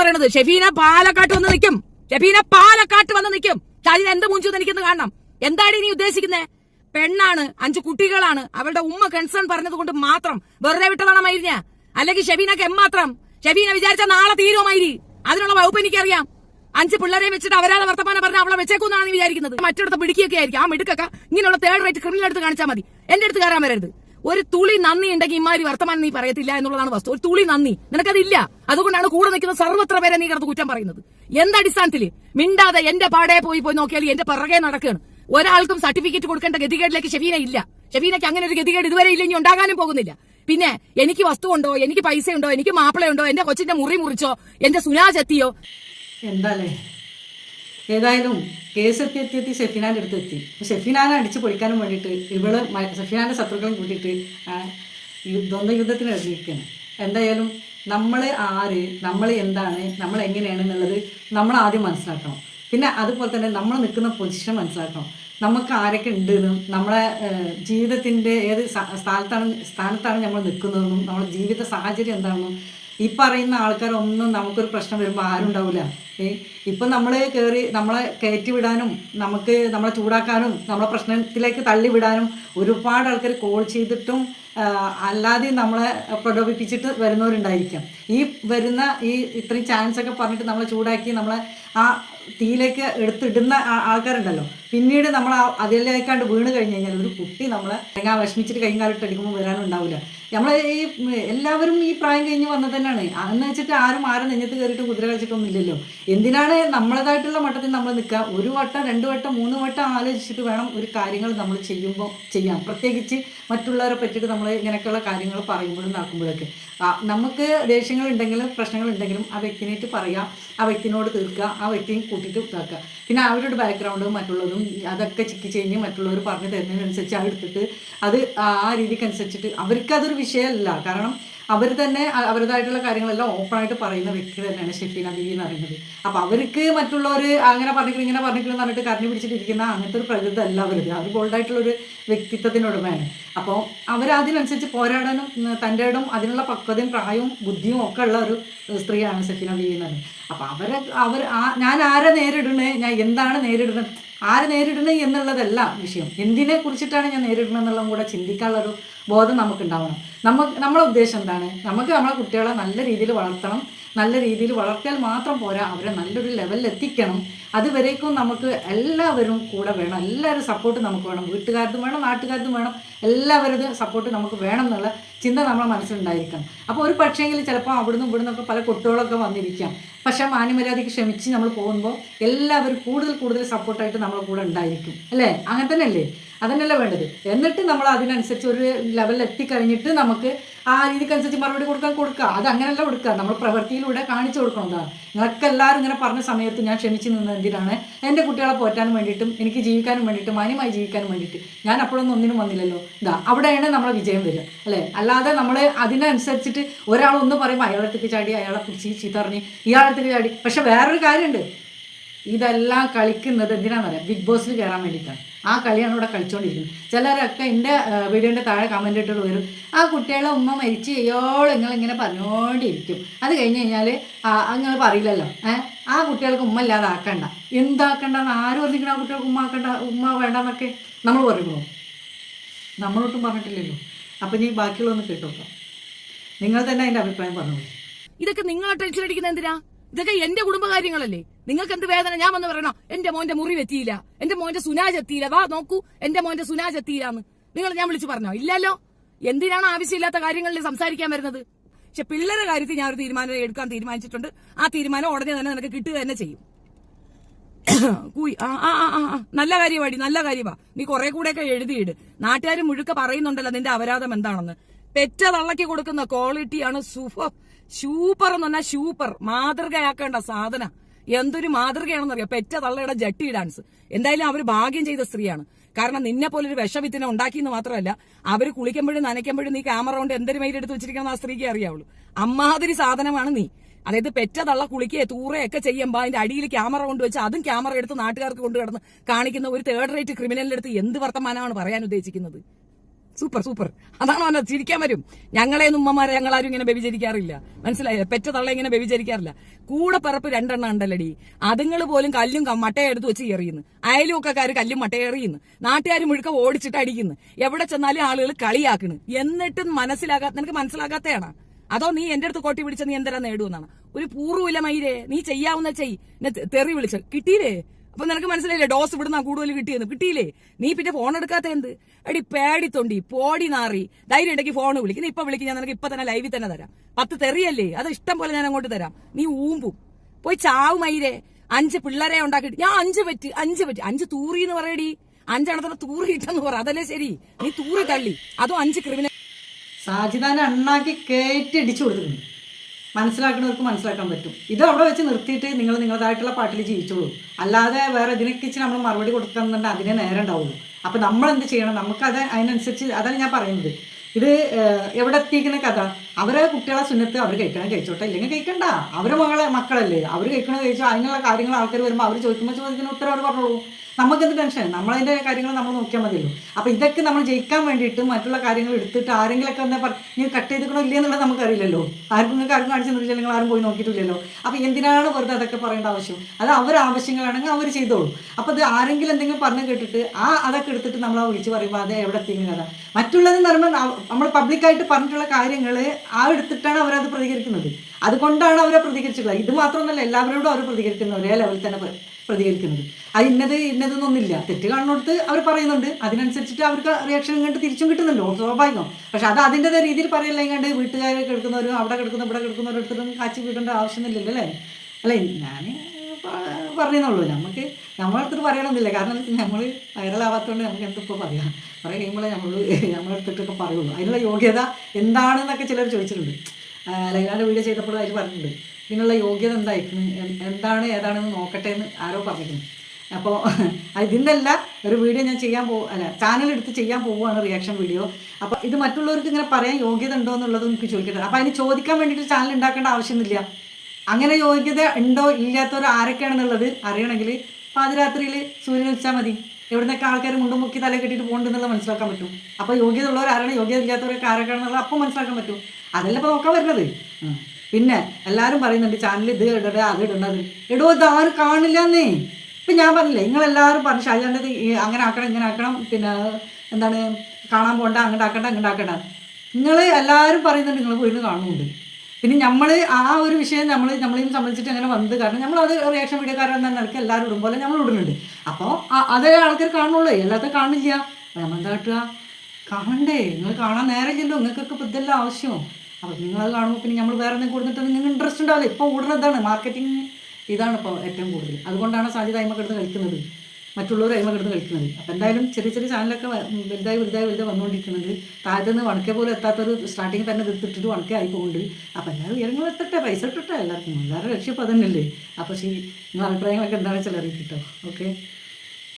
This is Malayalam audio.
പറയണത്? ഷെഫീന പാലക്കാട്ട് വന്ന് നിൽക്കും. ഷെഫീന പാലക്കാട്ട് വന്ന് നിൽക്കും. ഷാജിന് എന്ത് മുഞ്ചു എനിക്കൊന്ന് കാണണം. എന്താണ് ഇനി ഉദ്ദേശിക്കുന്നത് പെണ്ണാണ് അഞ്ചു കുട്ടികളാണ്. അവരുടെ ഉമ്മ കൺസേൺ പറഞ്ഞത് കൊണ്ട് മാത്രം. വെറുതെ വിട്ടതാണ് മൈരിഞ്ഞ അല്ലെങ്കിൽ ഷെഫീനക്ക് എമ്മാത്രം? ഷെബീന വിചാരിച്ച നാളെ തീരുമായിരി അതിനുള്ള വകുപ്പ് എനിക്കറിയാം. അഞ്ച് പിള്ളേരെ വെച്ചിട്ട് അവരാളെ വർത്തമാനം പറഞ്ഞ അവളെ വെച്ചേക്കുന്നാണ് വിചാരിക്കുന്നത്. മറ്റിടത്ത് പിടിക്കുകയൊക്കെ ആയിരിക്കും. ആ മിടുക്കൊക്കെ ഇങ്ങനെയുള്ള തേർഡ് റേറ്റ് ക്രിമിനൽ എടുത്ത് കാണിച്ചാൽ മതി. എന്റെ അടുത്ത് കയറാൻ വരരുത്. ഒരു തുളി നന്ദി ഉണ്ടെങ്കിൽ ഇമാരി വർത്തമാനം നീ പറയത്തില്ല എന്നുള്ളതാണ് വസ്തു. ഒരു തുളി നന്ദി. നിനക്കതില്ല. അതുകൊണ്ടാണ് കൂടെ നിൽക്കുന്ന സർവത്ര പേരെ നീ കിടന്ന് കുറ്റം പറയുന്നത്. എന്തടിസ്ഥാനത്തിൽ? മിണ്ടാതെ എന്റെ പാടെ പോയി പോയി നോക്കിയാൽ എന്റെ പിറകെ നടക്കുകയാണ്. ഒരാൾക്കും സർട്ടിഫിക്കറ്റ് കൊടുക്കേണ്ട ഗതികേടിലേക്ക് ഷെഫീന ഇല്ല. ഷെഫീനയ്ക്ക് അങ്ങനെ ഒരു ഗതികേട് ഇതുവരെ ഇല്ല ഇനി ഉണ്ടാകാനും പോകുന്നില്ല. പിന്നെ എനിക്ക് വസ്തു ഉണ്ടോ? എനിക്ക് പൈസ ഉണ്ടോ എനിക്ക് മാപ്പിളയുണ്ടോ? എന്റെ കൊച്ചിന്റെ മുറി മുറിച്ചോ? എന്റെ സുനാജ് എത്തിയോ എന്താല്ലേ ഏതായാലും കേസ് എത്തി എത്തി എത്തി സെഫിനാന്റെ അടുത്ത് എത്തി. സെഫിനാനെ അടിച്ച് പൊളിക്കാനും വേണ്ടിയിട്ട് ഇവൾ സെഫിനാന്റെ ശത്രുക്കളും കൂട്ടിയിട്ട് ദ്വന്ദ്വ യുദ്ധത്തിന് ഇറങ്ങിയിരിക്കുകയാണ്. എന്തായാലും നമ്മൾ ആര് നമ്മൾ എന്താണ് നമ്മൾ എങ്ങനെയാണ് എന്നുള്ളത് നമ്മൾ ആദ്യം മനസ്സിലാക്കണം. പിന്നെ അതുപോലെ തന്നെ നമ്മൾ നിൽക്കുന്ന പൊസിഷൻ മനസ്സിലാക്കണം. നമുക്ക് ആരൊക്കെ ഉണ്ടെന്നും നമ്മളെ ജീവിതത്തിന്റെ ഏത് സ്ഥാനത്താണ് സ്ഥാനത്താണ് നമ്മൾ നിൽക്കുന്നതെന്നും നമ്മുടെ ജീവിത സാഹചര്യം എന്താണെന്നും ഈ പറയുന്ന ആൾക്കാരൊന്നും നമുക്കൊരു പ്രശ്നം വരുമ്പോൾ ആരും ഉണ്ടാവില്ല ഏ ഇപ്പം നമ്മൾ കയറി നമ്മളെ കയറ്റി വിടാനും നമുക്ക് നമ്മളെ ചൂടാക്കാനും നമ്മളെ പ്രശ്നത്തിലേക്ക് തള്ളി വിടാനും ഒരുപാട് ആൾക്കാർ കോൾ ചെയ്തിട്ടും അല്ലാതെ നമ്മളെ പ്രലോഭിപ്പിച്ചിട്ട് വരുന്നവരുണ്ടായിരിക്കാം. ഈ വരുന്ന ഈ ഇത്രയും ചാൻസ് ഒക്കെ പറഞ്ഞിട്ട് നമ്മളെ ചൂടാക്കി നമ്മളെ ആ തീയിലേക്ക് എടുത്തിടുന്ന ആൾക്കാരുണ്ടല്ലോ. പിന്നീട് നമ്മൾ അതിലേക്കാണ്ട് വീണ് കഴിഞ്ഞ് കഴിഞ്ഞാൽ ഒരു കുട്ടി നമ്മളെ അല്ലെങ്കിൽ വിഷമിച്ചിട്ട് കൈയും കാലിട്ട് അടിക്കുമ്പോൾ വരാനുണ്ടാവില്ല നമ്മൾ ഈ എല്ലാവരും ഈ പ്രായം കഴിഞ്ഞ് വന്നത് തന്നെയാണ്. അന്ന് വെച്ചിട്ട് ആരും ആരും നെഞ്ഞത്ത് കയറിയിട്ട് കുതിര കളിച്ചിട്ടൊന്നും ഇല്ലല്ലോ എന്തിനാണ് നമ്മളതായിട്ടുള്ള മട്ടത്തിൽ നമ്മൾ നിൽക്കുക? ഒരു വട്ടം രണ്ട് വട്ടം മൂന്ന് വട്ടം ആലോചിച്ചിട്ട് വേണം ഒരു കാര്യങ്ങൾ നമ്മൾ ചെയ്യുമ്പോൾ ചെയ്യാം പ്രത്യേകിച്ച് മറ്റുള്ളവരെ പറ്റിയിട്ട് നമ്മൾ ഇങ്ങനെയൊക്കെയുള്ള കാര്യങ്ങൾ പറയുമ്പോഴും നടക്കുമ്പോഴൊക്കെ. നമുക്ക് ദേഷ്യങ്ങളുണ്ടെങ്കിലും പ്രശ്നങ്ങളുണ്ടെങ്കിലും ആ വ്യക്തിനായിട്ട് പറയാം. ആ വ്യക്തിനോട് തീർക്കുക. ആ വ്യക്തിയും കൂട്ടിയിട്ട് ഇതാക്കുക. പിന്നെ അവരുടെ ബാക്ക്ഗ്രൗണ്ടും മറ്റുള്ളതും അതൊക്കെ ചിക്കി കഴിഞ്ഞ് മറ്റുള്ളവർ പറഞ്ഞു തരുന്നതിനനുസരിച്ച് അത് എടുത്തിട്ട് അത് ആ രീതിക്ക് അനുസരിച്ചിട്ട് അവർക്ക് അതൊരു വിഷയമല്ല. കാരണം അവർ തന്നെ അവരുതായിട്ടുള്ള കാര്യങ്ങളെല്ലാം ഓപ്പണായിട്ട് പറയുന്ന വ്യക്തി തന്നെയാണ് ഷെഫീന ബീവി എന്ന് പറയുന്നത്. അപ്പോൾ അവർക്ക് മറ്റുള്ളവർ അങ്ങനെ പറഞ്ഞിട്ട് ഇങ്ങനെ പറഞ്ഞിട്ട് പറഞ്ഞിട്ട് കരഞ്ഞു പിടിച്ചിട്ടിരിക്കുന്ന അങ്ങനത്തെ ഒരു പ്രകൃതി അല്ല അവരത്. അവർ ബോൾഡായിട്ടുള്ളൊരു വ്യക്തിത്വത്തിനുടമയാണ്. അപ്പോൾ അവരതിനനുസരിച്ച് പോരാടാനും ഉം, തന്റെ ഇടം അതിനുള്ള പക്വതയും പ്രായവും ബുദ്ധിയും ഒക്കെ ഉള്ള ഒരു സ്ത്രീയാണ് സഫീന ബീവി എന്ന് പറയുന്നത്. അപ്പോൾ അവരെ അവർ ആ- ഞാൻ ആരെ നേരിടണേ? ഞാൻ എന്താണ് നേരിടുന്നത്? ആരെ നേരിടണേ എന്നുള്ളതല്ല വിഷയം. എന്തിനെ കുറിച്ചിട്ടാണ് ഞാൻ നേരിടണം എന്നുള്ളതും കൂടെ ചിന്തിക്കാനുള്ളൊരു ബോധം നമുക്കുണ്ടാവണം. നമുക്ക് നമ്മളെ ഉദ്ദേശം എന്താണ്? നമുക്ക് നമ്മളെ കുട്ടികളെ നല്ല രീതിയിൽ വളർത്തണം. നല്ല രീതിയിൽ വളർത്തിയാൽ മാത്രം പോരാ. അവരെ നല്ലൊരു ലെവലിൽ എത്തിക്കണം. അതുവരേക്കും നമുക്ക് എല്ലാവരും കൂടെ വേണം. എല്ലാവരും സപ്പോർട്ട് നമുക്ക് വേണം. വീട്ടുകാർക്കും വേണം നാട്ടുകാർക്കും വേണം. എല്ലാവരുടെയും സപ്പോർട്ട് നമുക്ക് വേണം എന്നുള്ള ചിന്ത നമ്മളെ മനസ്സിലുണ്ടായിരിക്കണം. അപ്പോൾ ഒരു പക്ഷേങ്കിൽ ചിലപ്പോൾ അവിടുന്ന് ഇവിടുന്നൊക്കെ പല കുട്ടികളൊക്കെ വന്നിരിക്കാം. പക്ഷേ മാന്യമര്യാദയ്ക്ക് ക്ഷമിച്ച് നമ്മൾ പോകുമ്പോൾ എല്ലാവരും കൂടുതൽ കൂടുതൽ സപ്പോർട്ടായിട്ട് നമ്മളെ കൂടെ ഉണ്ടായിരിക്കും. അല്ലേ? അങ്ങനെ തന്നെയല്ലേ? അതന്നെയല്ലേ വേണ്ടത്. എന്നിട്ട് നമ്മൾ അതിനനുസരിച്ച് ഒരു ലെവലിൽ എത്തിക്കഴിഞ്ഞിട്ട് നമുക്ക് ആ രീതിക്കനുസരിച്ച് മറുപടി കൊടുക്കാൻ കൊടുക്കുക അത് അങ്ങനെയല്ല കൊടുക്കുക. നമ്മൾ പ്രവൃത്തിയിലൂടെ കാണിച്ചു കൊടുക്കുന്നതാണ് നിങ്ങളൊക്കെ എല്ലാവരും ഇങ്ങനെ പറഞ്ഞ സമയത്ത് ഞാൻ ക്ഷമിച്ച് നിന്നത് എന്തിനാണ്? എന്റെ കുട്ടികളെ പോറ്റാനും വേണ്ടിയിട്ടും എനിക്ക് ജീവിക്കാനും വേണ്ടിയിട്ടും മാന്യമായി ജീവിക്കാനും വേണ്ടിയിട്ട്. ഞാൻ അപ്പോഴൊന്നും ഒന്നിനും വന്നില്ലല്ലോ. ഇതാ അവിടെയാണ് നമ്മളെ വിജയം വരിക. അല്ലേ? അല്ലാതെ നമ്മൾ അതിനനുസരിച്ചിട്ട് ഒരാൾ ഒന്ന് പറയുമ്പോൾ അയാളത്തേക്ക് ചാടി അയാളെ കുറിച്ച് ചീത്തറിഞ്ഞ് ഇയാളത്തേക്ക് ചാടി. പക്ഷെ വേറൊരു കാര്യമുണ്ട്. ഇതെല്ലാം കളിക്കുന്നത് എന്തിനാണെന്നറിയാം ബിഗ് ബോസിൽ കയറാൻ വേണ്ടിയിട്ടാണ്. ആ കളിയാണ് ഇവിടെ കളിച്ചുകൊണ്ടിരിക്കുന്നത് ചിലരൊക്കെ എന്റെ വീഡിയോന്റെ താഴെ കമന്റ് ഇട്ടിട്ട് വരും. ആ കുട്ടികളെ ഉമ്മ മരിച്ച് ചെയ്യോളം നിങ്ങൾ ഇങ്ങനെ പറഞ്ഞുകൊണ്ടിരിക്കും അത് കഴിഞ്ഞ് കഴിഞ്ഞാൽ നിങ്ങൾ പറയില്ലല്ലോ. ഏഹ് ആ കുട്ടികൾക്ക് ഉമ്മ ഇല്ലാതെ ആക്കണ്ട. എന്താക്കണ്ടെന്ന് ആരും പറഞ്ഞിരിക്കണം ആ കുട്ടികൾക്ക് ഉമ്മ ആക്കണ്ട ഉമ്മ വേണ്ടെന്നൊക്കെ? നമ്മൾ പറയുമോ നമ്മളൊട്ടും പറഞ്ഞിട്ടില്ലല്ലോ. അപ്പം ഇനി ബാക്കിയുള്ളതൊന്ന് കേട്ടോ നിങ്ങൾ തന്നെ അതിന്റെ അഭിപ്രായം പറഞ്ഞോളൂ. ഇതൊക്കെ നിങ്ങളെ ടെൻഷൻ അടിക്കുന്ന എന്തിനാ? ഇതൊക്കെ എന്റെ കുടുംബകാര്യങ്ങളല്ലേ? നിങ്ങൾക്ക് എന്ത് വേദന? ഞാൻ വന്ന് പറയണോ എന്റെ മോന്റെ മുറി എത്തിയില്ല എന്റെ മോന്റെ സുനാജ് എത്തിയില്ല വാ നോക്കൂ എന്റെ മോന്റെ സുനാജ് എത്തിയില്ലാന്ന് നിങ്ങൾ ഞാൻ വിളിച്ചു പറഞ്ഞോ? ഇല്ലല്ലോ. എന്തിനാണ് ആവശ്യമില്ലാത്ത കാര്യങ്ങളിൽ സംസാരിക്കാൻ വരുന്നത്? പക്ഷെ പിള്ളേരുടെ കാര്യത്തിൽ ഞാൻ ഒരു തീരുമാനം എടുക്കാൻ തീരുമാനിച്ചിട്ടുണ്ട്. ആ തീരുമാനം ഉടനെ തന്നെ നിനക്ക് കിട്ടുക തന്നെ ചെയ്യും. കൂയി ആ ആ, ആ. നല്ല കാര്യമാടി നല്ല കാര്യമാ. നീ കുറെ കൂടെയൊക്കെ എഴുതിയിട്. നാട്ടുകാർ മുഴുക്ക പറയുന്നുണ്ടല്ലോ നിന്റെ അപരാധം എന്താണെന്ന്. പെറ്റ തള്ളക്കി കൊടുക്കുന്ന ക്വാളിറ്റിയാണ് സൂപ്പർ സൂപ്പർ എന്ന് പറഞ്ഞാൽ സൂപ്പർ മാതൃകയാക്കേണ്ട സാധന. എന്തൊരു മാതൃകയാണെന്നറിയാം? പെറ്റ തള്ളയുടെ ജട്ടി ഡാൻസ് എന്തായാലും അവർ ഭാഗ്യം ചെയ്ത സ്ത്രീയാണ്. കാരണം നിന്നെ പോലെ ഒരു വിഷവിത്തിനെ ഉണ്ടാക്കിയെന്ന് മാത്രമല്ല അവർ കുളിക്കുമ്പോഴും നനയ്ക്കുമ്പോഴും നീ ക്യാമറ കൊണ്ട് എന്തൊരു മെയിലെടുത്ത് വെച്ചിരിക്കണം ആ സ്ത്രീക്ക് അറിയാവുള്ളൂ. അമ്മാതിരി സാധനമാണ് നീ. അതായത് പെറ്റ തള്ള കുളിക്കുകയെ തൂറയൊക്കെ ചെയ്യുമ്പോൾ അതിന്റെ അടിയിൽ ക്യാമറ കൊണ്ടുവച്ച് അതും ക്യാമറ എടുത്ത് നാട്ടുകാർക്ക് കൊണ്ടു കിടന്ന് കാണിക്കുന്ന ഒരു തേർഡ് റേറ്റ് ക്രിമിനലിന്റെ അടുത്ത് എന്ത് വർത്തമാനമാണ് പറയാൻ ഉദ്ദേശിക്കുന്നത്? Super super. അതാണ് അവനെ ചിരിക്കാൻ വരും? ഞങ്ങളെ ഉമ്മമാരെ ഞങ്ങളാരും ഇങ്ങനെ വ്യഭിചരിക്കാറില്ല. മനസ്സിലായില്ല പെറ്റ തള്ള ഇങ്ങനെ വ്യഭിചരിക്കാറില്ല. കൂടെ പറപ്പ് രണ്ടെണ്ണം ഉണ്ടല്ലടി. അതുങ്ങൾ പോലും കല്ലും ക- മട്ടയും എടുത്ത് വെച്ച് എറിയുന്നു അയലുമൊക്കെക്കാര് കല്ലും മട്ടയും എറിയുന്നു. നാട്ടുകാർ മുഴുക്ക ഓടിച്ചിട്ട് അടിക്കുന്നു എവിടെ ചെന്നാലും ആളുകൾ കളിയാക്കുന്നു എന്നിട്ടും മനസ്സിലാകാത്ത നിനക്ക് മനസ്സിലാകാത്തയാണ്? അതോ നീ എന്റെ അടുത്ത് കോട്ടി പിടിച്ച നീ എന്തരാ നേടുവെന്നാണ്? ഒരു പൂർവമില്ല മൈരേ. നീ ചെയ്യാവുന്ന ചെയ്. തെറി വിളിച്ച കിട്ടിയില്ലേ അപ്പൊ നിനക്ക് മനസ്സിലായില്ലേ? ഡോസ് ഇവിടുന്ന കൂടുതൽ കിട്ടിയെന്ന്. കിട്ടിയില്ലേ? നീ പിന്നെ ഫോൺ എടുക്കാത്ത എന്ത്? എടി പേടിത്തൊണ്ടി പോടി നാറി. ധൈര്യം ഉണ്ടെങ്കിൽ ഫോൺ വിളിക്കുന്നു ഇപ്പൊ വിളിക്കും ഞാൻ നിനക്ക് ഇപ്പൊ തന്നെ ലൈവിൽ തന്നെ തരാം. പത്ത് തെറിയല്ലേ? അത് ഇഷ്ടം പോലെ ഞാൻ അങ്ങോട്ട് തരാം. നീ ഊമ്പും. പോയി ചാവ് മൈരേ. അഞ്ച് പിള്ളേരെ ഉണ്ടാക്കിയിട്ട് ഞാൻ അഞ്ച് പറ്റി അഞ്ച് പറ്റി. അഞ്ച് തൂറി എന്ന് പറയടി. അഞ്ചെണ്ണത്തിന് തൂറിയിട്ടെന്ന് പറ. അതല്ലേ ശരി? നീ തൂറി തള്ളി. അതും അഞ്ച് ക്രിമിനൽ സാജിദാനെ അണ്ണാക്കി കയറ്റി ഇടിച്ചു കൊടുത്തിട്ടുണ്ട്. മനസ്സിലാക്കുന്നവർക്ക് മനസ്സിലാക്കാൻ പറ്റും. ഇത് അവിടെ വെച്ച് നിർത്തിയിട്ട് നിങ്ങൾ നിങ്ങളതായിട്ടുള്ള പാട്ടിൽ ജീവിച്ചോളൂ. അല്ലാതെ വേറെ ഇതിനൊക്കെ ഇച്ചിരി നമ്മൾ മറുപടി കൊടുക്കുന്നുണ്ടെങ്കിൽ അതിനെ നേരം ഉണ്ടാവുള്ളൂ. അപ്പം നമ്മൾ എന്ത് ചെയ്യണം? നമുക്കത് അതിനനുസരിച്ച് അതാണ് ഞാൻ പറയുന്നത്. ഇത് എവിടെ എത്തിക്കുന്ന കഥ? അവരെ കുട്ടികളെ സുന്നത്ത് അവർ കഴിക്കണം കഴിച്ചോട്ടെ. ഇല്ലെങ്കിൽ കഴിക്കണ്ട. അവരെ മകളെ മക്കളല്ലേ. അവർ കഴിക്കണം കഴിച്ചോ അതിനുള്ള കാര്യങ്ങൾ ആൾക്കാർ വരുമ്പോൾ അവർ ചോദിക്കുമ്പോൾ ചോദിക്കുന്ന ഉത്തരം അവർ പറഞ്ഞോളൂ. നമുക്കെന്ത് ടെൻഷൻ? നമ്മളതിന്റെ കാര്യങ്ങൾ നമ്മൾ നോക്കിയാൽ മതിയല്ലോ. അപ്പോൾ ഇതൊക്കെ നമ്മൾ ജയിക്കാൻ വേണ്ടിയിട്ട് മറ്റുള്ള കാര്യങ്ങൾ എടുത്തിട്ട് ആരെങ്കിലൊക്കെ വന്നാൽ പറ നീ കട്ട് ചെയ്തിക്കണോ ഇല്ലേ എന്നുള്ളത് നമുക്കറിയില്ലല്ലോ. ആർക്കും നിങ്ങൾക്ക് ആർക്കും കാണിച്ചു തന്നില്ല നിങ്ങൾ ആരും പോയി നോക്കിയിട്ടില്ലല്ലോ. അപ്പോൾ എന്തിനാണ് വെറുതെ അതൊക്കെ പറയേണ്ട ആവശ്യം? അത് അവർ ആവശ്യങ്ങളാണെങ്കിൽ അവർ ചെയ്തോളൂ. അപ്പോൾ അത് ആരെങ്കിലും എന്തെങ്കിലും പറഞ്ഞു കേട്ടിട്ട് ആ അതൊക്കെ എടുത്തിട്ട് നമ്മളെ വിളിച്ച് പറയുമ്പോൾ അത് എവിടെ എത്തിക്കുന്ന കഥ. മറ്റുള്ളതെന്ന് പറയുമ്പോൾ നമ്മൾ പബ്ലിക്കായിട്ട് പറഞ്ഞിട്ടുള്ള കാര്യങ്ങൾ ആ എടുത്തിട്ടാണ് അവരത് പ്രതികരിക്കുന്നത്. അതുകൊണ്ടാണ് അവരെ പ്രതികരിച്ചിട്ടുള്ളത്. ഇത് മാത്രമൊന്നുമല്ല എല്ലാവരോടും അവർ പ്രതികരിക്കുന്നത് ഒരേ ലെവലിൽ തന്നെ പ്ര- പ്രതികരിക്കുന്നത്. അത് ഇന്നത് ഇന്നതെന്നൊന്നുമില്ല തെറ്റ് കാണുന്നിടത്ത് അവർ പറയുന്നുണ്ട്. അതിനനുസരിച്ചിട്ട് അവർക്ക് റിയാക്ഷൻ കണ്ട് തിരിച്ചും കിട്ടുന്നുണ്ടോ. സ്വാഭാവികം. പക്ഷെ അത് അതിന്റെതായ രീതിയിൽ പറയല്ലേ കണ്ട് വീട്ടുകാരെ കിടക്കുന്നവരും അവിടെ കിടക്കുന്ന ഇവിടെ കിടക്കുന്നവരുടെ അടുത്തും കാച്ചി വീടേണ്ട ആവശ്യമൊന്നുമില്ലല്ലോ അല്ലേ? അല്ലേ? ഞാൻ പറഞ്ഞെന്നുള്ളൂ. നമുക്ക് നമ്മളെടുത്തിട്ട് പറയണമെന്നില്ല കാരണം നമ്മൾ വൈറലാവാത്തതുകൊണ്ട് നമുക്ക് എന്തിപ്പോൾ പറയാം. കുറേ കഴിയുമ്പോൾ നമ്മൾ നമ്മളെടുത്തിട്ടൊക്കെ പറയുള്ളൂ. അതിനുള്ള യോഗ്യത എന്താണെന്നൊക്കെ ചിലർ ചോദിച്ചിട്ടുണ്ട്. ലൈനാട് വീഡിയോ ചെയ്തപ്പോൾ അതിൽ പറഞ്ഞിട്ടുണ്ട്. ഇതിനുള്ള യോഗ്യത എന്തായിരിക്കും? എന്താണ് ഏതാണെന്ന് നോക്കട്ടെ എന്ന് ആരോ പറഞ്ഞിരുന്നു അപ്പോൾ ഇതിന്റെ അല്ല ഒരു വീഡിയോ ഞാൻ ചെയ്യാൻ പോ അല്ല ചാനൽ എടുത്ത് ചെയ്യാൻ പോവുകയാണ് റിയാക്ഷൻ വീഡിയോ. അപ്പോൾ ഇത് മറ്റുള്ളവർക്ക് ഇങ്ങനെ പറയാൻ യോഗ്യത ഉണ്ടോ എന്നുള്ളത് എനിക്ക് ചോദിക്കട്ടെ അപ്പോൾ അതിന് ചോദിക്കാൻ വേണ്ടിയിട്ട് ചാനൽ ഉണ്ടാക്കേണ്ട ആവശ്യമൊന്നുമില്ല. അങ്ങനെ യോഗ്യത ഉണ്ടോ ഇല്ലാത്തവർ ആരൊക്കെയാണെന്നുള്ളത് അറിയണമെങ്കിൽ പാതിരാത്രിയിൽ സൂര്യൻ വെച്ചാൽ മതി. എവിടുന്നൊക്കെ ആൾക്കാർ മുണ്ടും മുക്കി തല കെട്ടിയിട്ട് പോകുന്നുണ്ടെന്നുള്ളത് മനസ്സിലാക്കാൻ പറ്റും. അപ്പോൾ യോഗ്യത ഉള്ളവർ ആരാണ്? യോഗ്യത ഇല്ലാത്തവരൊക്കെ ആരൊക്കെയാണെന്നുള്ളത് അപ്പോൾ മനസ്സിലാക്കാൻ പറ്റും. അതല്ല ഇപ്പോൾ നോക്കാൻ വരുന്നത്. പിന്നെ എല്ലാവരും പറയുന്നുണ്ട് ചാനൽ ഇത് ഇടരുത് അത് ഇടണത് ഇടോ ഇത് ആരും കാണില്ലെന്നേ. ഇപ്പം ഞാൻ പറഞ്ഞില്ലേ നിങ്ങളെല്ലാവരും പറഞ്ഞു ഷാജാന്റെ അങ്ങനെ ആക്കണം ഇങ്ങനെ ആക്കണം പിന്നെ എന്താണ് കാണാൻ പോകണ്ട അങ്ങോട്ട് ആക്കണ്ട ആക്കണ്ട. നിങ്ങൾ എല്ലാവരും പറയുന്നുണ്ട് നിങ്ങൾ പോയിരുന്നു കാണുന്നുണ്ട്. പിന്നെ നമ്മൾ ആ ഒരു വിഷയം നമ്മൾ നമ്മളെയും സംബന്ധിച്ചിട്ട് അങ്ങനെ വന്നത് കാരണം നമ്മൾ അത് റിയാക്ഷൻ വീഡിയോക്കാരെന്ന നിലയ്ക്ക് എല്ലാവരും ഇടും പോലെ നമ്മൾ ഇടുന്നുണ്ട്. അപ്പോൾ അതേ ആൾക്കാർ കാണുള്ളൂ. എല്ലാത്ത കാണില്ല നമ്മൾ എന്താ കാട്ടുക? കാണണ്ടേ. നിങ്ങൾ കാണാൻ നേരമില്ലല്ലോ. നിങ്ങൾക്കൊക്കെ ഇപ്പം ഇതെല്ലാം ആവശ്യമോ അപ്പം അത് കാണുമ്പോൾ പിന്നെ നമ്മൾ വേറെ എന്തെങ്കിലും കൊടുത്തിട്ട് നിങ്ങൾക്ക് ഇൻട്രസ്റ്റ് ഉണ്ടാവില്ല? ഇപ്പോൾ ഓടുന്നതാണ് മാർക്കറ്റിംഗ് ഇതാണ് ഇപ്പോൾ ഏറ്റവും കൂടുതൽ അതുകൊണ്ടാണ് സാധ്യത കളിക്കുന്നത്. മറ്റുള്ളവർ അതിമ കിടന്ന് കളിക്കുന്നത് അപ്പം എന്തായാലും ചെറിയ ചെറിയ ചാനലൊക്കെ വലുതായി വലുതായി വലുതായി വന്നുകൊണ്ടിരിക്കുന്നുണ്ട്. താഴത്തുനിന്ന് വണക്കെ പോലും എത്താത്തൊരു സ്റ്റാർട്ടിങ് തന്നെ എടുത്തിട്ടിട്ട് വണക്കെ ആയി പോകുന്നുണ്ട് അപ്പം എല്ലാവരും ഉയരങ്ങൾ എത്തട്ടെ പൈസ ഇട്ടിട്ടെ എല്ലാവർക്കും. എല്ലാവരും ലക്ഷ്യം അപ്പോൾ അതന്നെയല്ലേ? അപ്പോൾ ശരി നിങ്ങളുടെ അഭിപ്രായങ്ങളൊക്കെ എന്താണെന്ന് വെച്ചാൽ അറിയിക്കട്ടോ ഓക്കെ